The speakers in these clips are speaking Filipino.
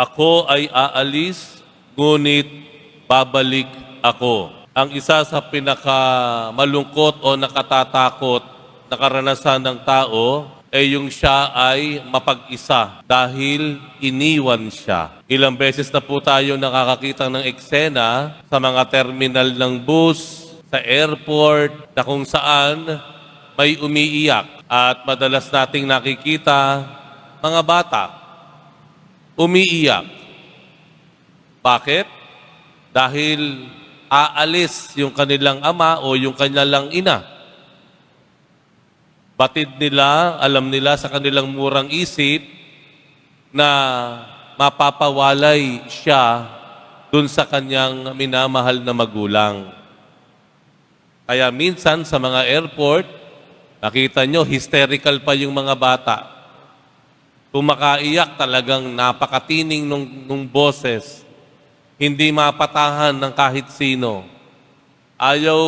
Ako ay aalis, ngunit babalik ako. Ang isa sa pinakamalungkot o nakatatakot na karanasan ng tao ay yung siya ay mapag-isa dahil iniwan siya. Ilang beses na po tayo nakakakita ng eksena sa mga terminal ng bus, sa airport, na kung saan may umiiyak. At madalas nating nakikita mga bata umiiyak. Bakit? Dahil aalis yung kanilang ama o yung kanilang ina. Batid nila, alam nila sa kanilang murang isip na mapapawalay siya dun sa kanyang minamahal na magulang. Kaya minsan sa mga airport, nakita nyo, hysterical pa yung mga bata. Tumakaiyak talagang napakatining nung, nung boses. Hindi mapatahan ng kahit sino. Ayaw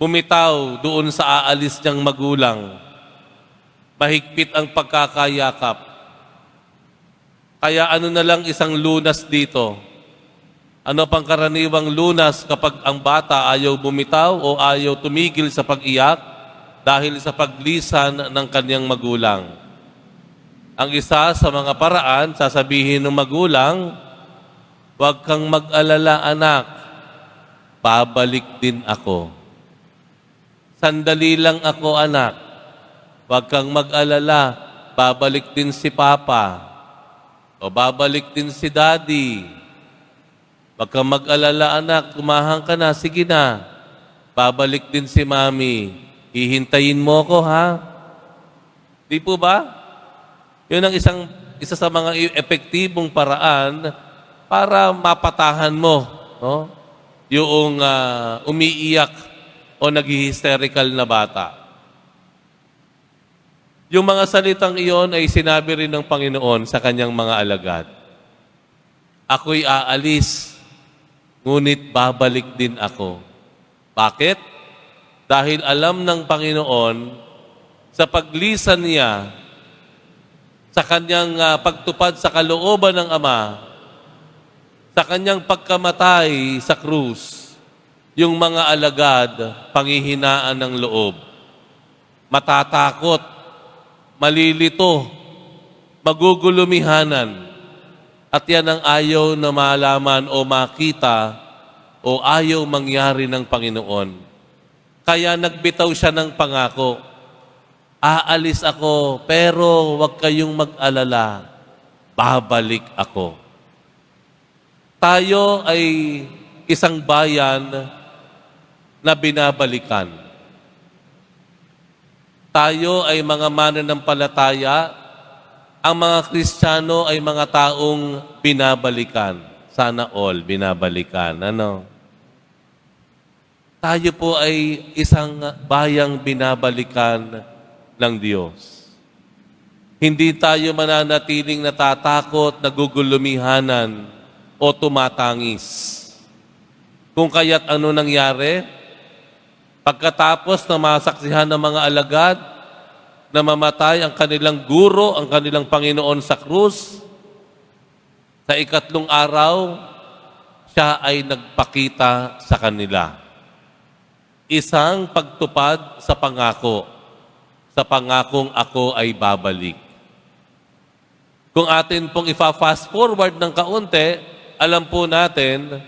bumitaw doon sa aalis niyang magulang. Mahigpit ang pagkakayakap. Kaya ano na lang isang lunas dito. Ano pang karaniwang lunas kapag ang bata ayaw bumitaw o ayaw tumigil sa pag-iyak dahil sa paglisan ng kanyang magulang. Ang isa sa mga paraan, sasabihin ng magulang, huwag kang mag-alala anak, babalik din ako. Sandali lang ako anak, huwag kang mag-alala, babalik din si papa, o babalik din si daddy. Huwag kang mag-alala anak, kumahang ka na, sige na, babalik din si mami. Hihintayin mo ko ha? Di po ba? Yun ang isang isa sa mga epektibong paraan para mapatahan mo no? yung ah, umiiyak o nag-hysterical na bata. Yung mga salitang iyon ay sinabi rin ng Panginoon sa kanyang mga alagad. Ako'y aalis, ngunit babalik din ako. Bakit? Dahil alam ng Panginoon sa paglisan niya sa kanyang ah, pagtupad sa kalooban ng Ama, sa kanyang pagkamatay sa krus, yung mga alagad, panghihinaan ng loob, matatakot, malilito, magugulumihanan, at yan ang ayaw na malaman o makita o ayaw mangyari ng Panginoon. Kaya nagbitaw siya ng pangako, aalis ako, pero huwag kayong mag-alala, babalik ako. Tayo ay isang bayan na binabalikan. Tayo ay mga mananampalataya, ang mga Kristiyano ay mga taong binabalikan. Sana all binabalikan. Ano? Tayo po ay isang bayang binabalikan ng Diyos. Hindi tayo mananatiling natatakot, nagugulumihanan, o tumatangis. Kung kaya't ano nangyari? Pagkatapos na masaksihan ng mga alagad na mamatay ang kanilang guro, ang kanilang Panginoon sa krus, sa ikatlong araw, siya ay nagpakita sa kanila. Isang pagtupad sa pangako, sa pangakong ako ay babalik. Kung atin pong ifa-fast forward ng kaunti, alam po natin,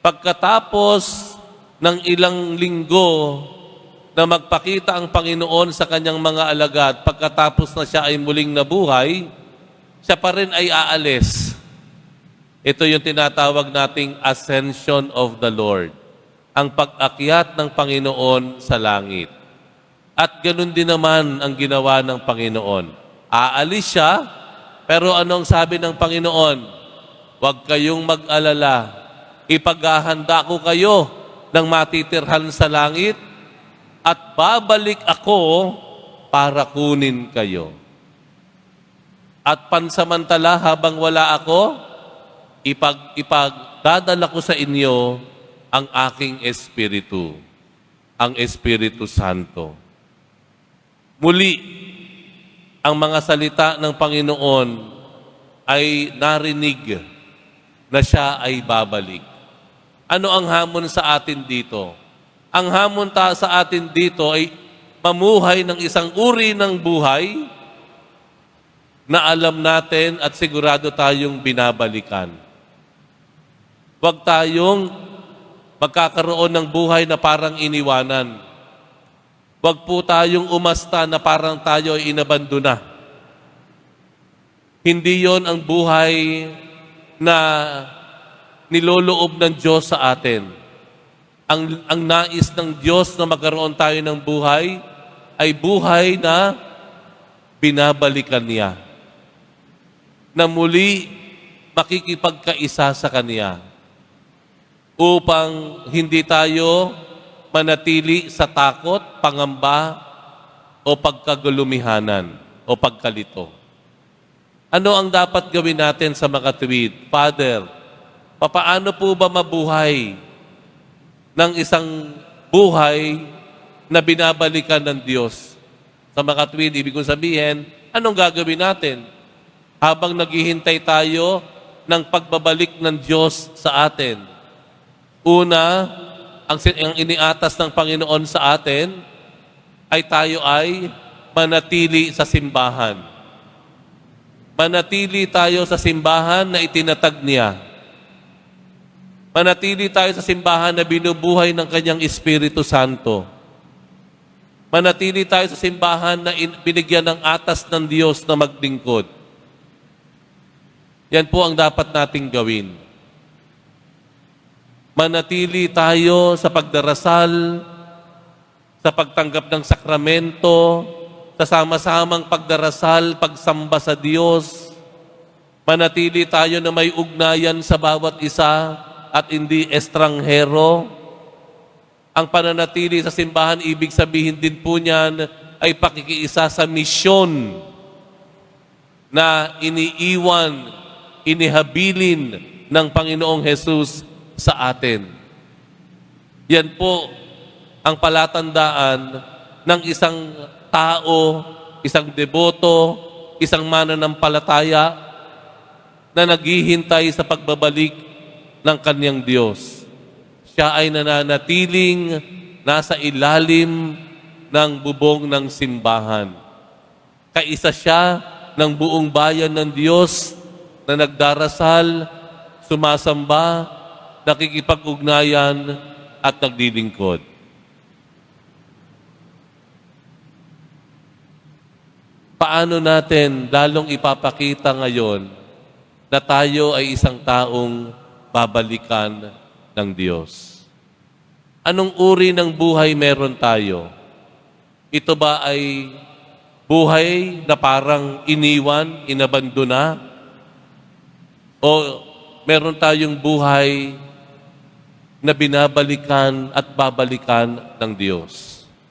pagkatapos ng ilang linggo na magpakita ang Panginoon sa kanyang mga alagad, pagkatapos na siya ay muling nabuhay, siya pa rin ay aalis. Ito yung tinatawag nating ascension of the Lord. Ang pag-akyat ng Panginoon sa langit. At ganun din naman ang ginawa ng Panginoon. Aalis siya, pero anong sabi ng Panginoon? Huwag kayong mag-alala. Ipaghahanda ko kayo ng matitirhan sa langit at babalik ako para kunin kayo. At pansamantala habang wala ako, ipag, ipagdadala ko sa inyo ang aking Espiritu, ang Espiritu Santo. Muli, ang mga salita ng Panginoon ay narinig na siya ay babalik. Ano ang hamon sa atin dito? Ang hamon ta sa atin dito ay mamuhay ng isang uri ng buhay na alam natin at sigurado tayong binabalikan. Huwag tayong magkakaroon ng buhay na parang iniwanan. Huwag po tayong umasta na parang tayo ay inabandona. Hindi yon ang buhay na niloloob ng Diyos sa atin. Ang, ang nais ng Diyos na magkaroon tayo ng buhay ay buhay na binabalikan niya. Na muli makikipagkaisa sa Kanya upang hindi tayo manatili sa takot, pangamba, o pagkagulumihanan o pagkalito. Ano ang dapat gawin natin sa mga tuwid? Father, papaano po ba mabuhay ng isang buhay na binabalikan ng Diyos? Sa mga tuwid, ibig kong sabihin, anong gagawin natin? Habang naghihintay tayo ng pagbabalik ng Diyos sa atin. Una, ang, ang iniatas ng Panginoon sa atin ay tayo ay manatili sa simbahan manatili tayo sa simbahan na itinatag niya. Manatili tayo sa simbahan na binubuhay ng kanyang Espiritu Santo. Manatili tayo sa simbahan na in- binigyan ng atas ng Diyos na maglingkod. Yan po ang dapat nating gawin. Manatili tayo sa pagdarasal, sa pagtanggap ng sakramento, sa sama-samang pagdarasal, pagsamba sa Diyos. Manatili tayo na may ugnayan sa bawat isa at hindi estranghero. Ang pananatili sa simbahan, ibig sabihin din po niyan ay pakikiisa sa misyon na iniiwan, inihabilin ng Panginoong Jesus sa atin. Yan po ang palatandaan ng isang tao, isang deboto, isang mananampalataya na naghihintay sa pagbabalik ng kanyang Diyos. Siya ay nananatiling nasa ilalim ng bubong ng simbahan. Kaisa siya ng buong bayan ng Diyos na nagdarasal, sumasamba, nakikipag-ugnayan at naglilingkod. paano natin lalong ipapakita ngayon na tayo ay isang taong babalikan ng Diyos? Anong uri ng buhay meron tayo? Ito ba ay buhay na parang iniwan, inabandona? O meron tayong buhay na binabalikan at babalikan ng Diyos?